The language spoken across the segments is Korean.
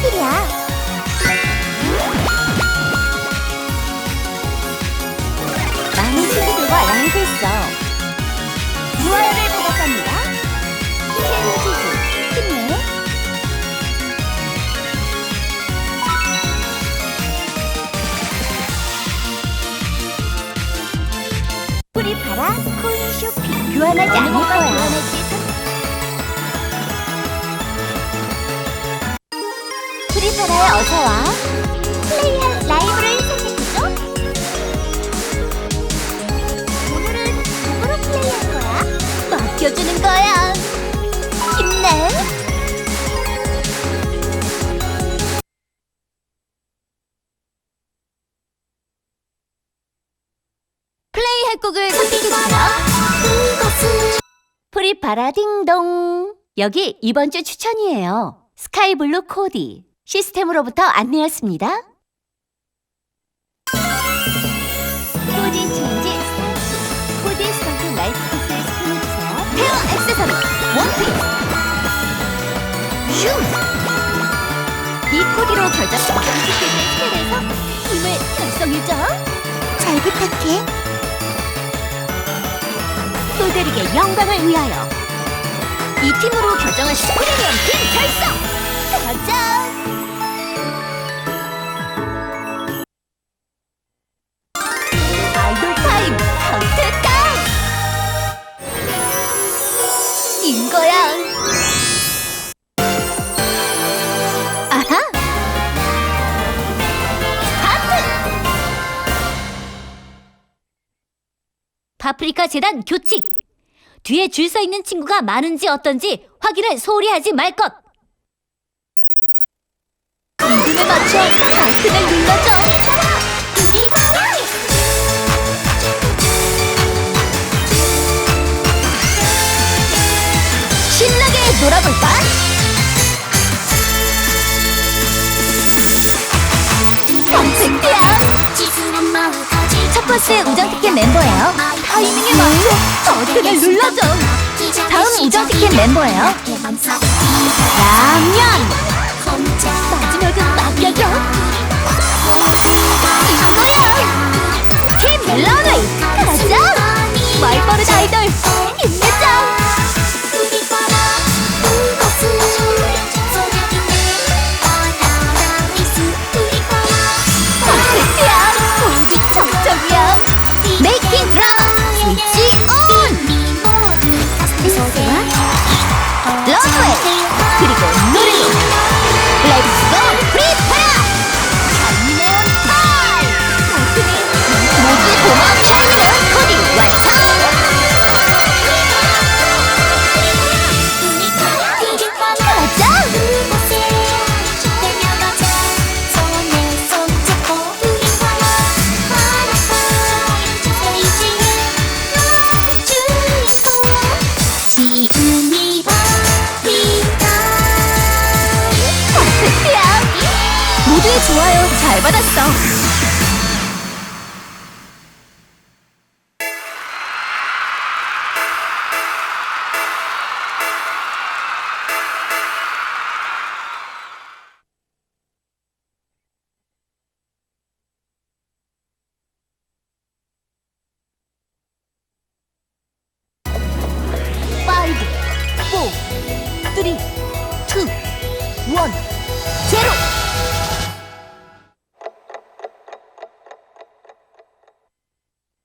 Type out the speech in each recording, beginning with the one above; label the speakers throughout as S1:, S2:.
S1: 출근길이야. 많은 친구들과 라이브 했어. 유아를 보고 갑니다. 캔지즈, 힘내. 우리 봐라, 코인 쇼핑. 교환하지 않을 거야. 어서 와. 플레이할 라이브를 선택해줘. 오늘은 누구로 플레이할 거야? 맡겨주는 거야. 힘내. 플레이할 곡을 선택해주세요. 프리파라 딩동. 여기 이번 주 추천이에요. 스카이블루 코디. 시스템으로부터 안내였습니다. 코디 체인지 라이트 피스를 스캔해주세요. 헤어 액세서리 원피스. 슈! 이 코디로 결정 연습기를 스캔해서 힘을 결성해줘. 잘 부탁해. 소들에게 영광을 위하여. 이 팀으로 결정하신 프리미엄 팀 결성! 가자! 파프리카 재단 교칙! 뒤에 줄 서 있는 친구가 많은지 어떤지 확인을 소홀히 하지 말 것! 리듬에 맞춰 버튼을 눌러줘. 첫 번째 우정 티켓 member예요. 타이밍에 맞춰 버튼을 눌러줘. 다음 우정 티켓 멤버예요. 라면. 마지막은 막약이야. 이거야. 팀 멜로디 가자. 말버릇 아이돌 잘 받았어.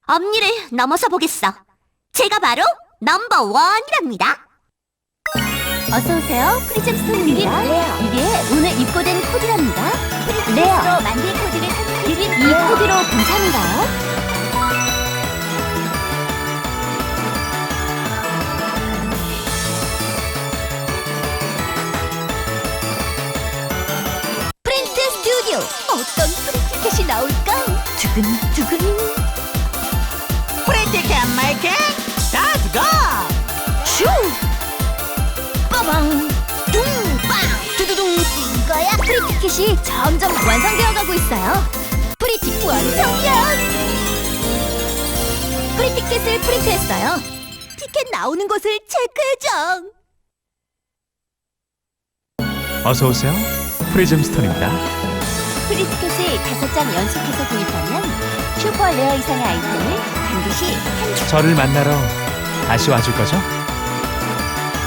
S1: 엄니를 넘어서 보겠어. 제가 바로 넘버 원이랍니다. 어서 오세요. 프리즘 스톤입니다. 이게 오늘 입고된 코디랍니다. 레어 만든 코디를 이긴 이 코디로 괜찮은가요? 프린트 스튜디오 어떤 프린트켓이 나올까? 두근 빠방! 둥빵! 두두둥! 이거야 프리티켓이 점점 완성되어 가고 있어요. 프리티 완성이야! 프리티켓을 프린트했어요. 티켓 나오는 곳을 체크해줘.
S2: 어서 오세요. 프리즘스톤입니다.
S1: 프리티켓을 다섯 장 연속해서 구입하면 슈퍼 레어 이상의 아이템을 반드시 한
S2: 저를 만나러 다시 와줄 거죠?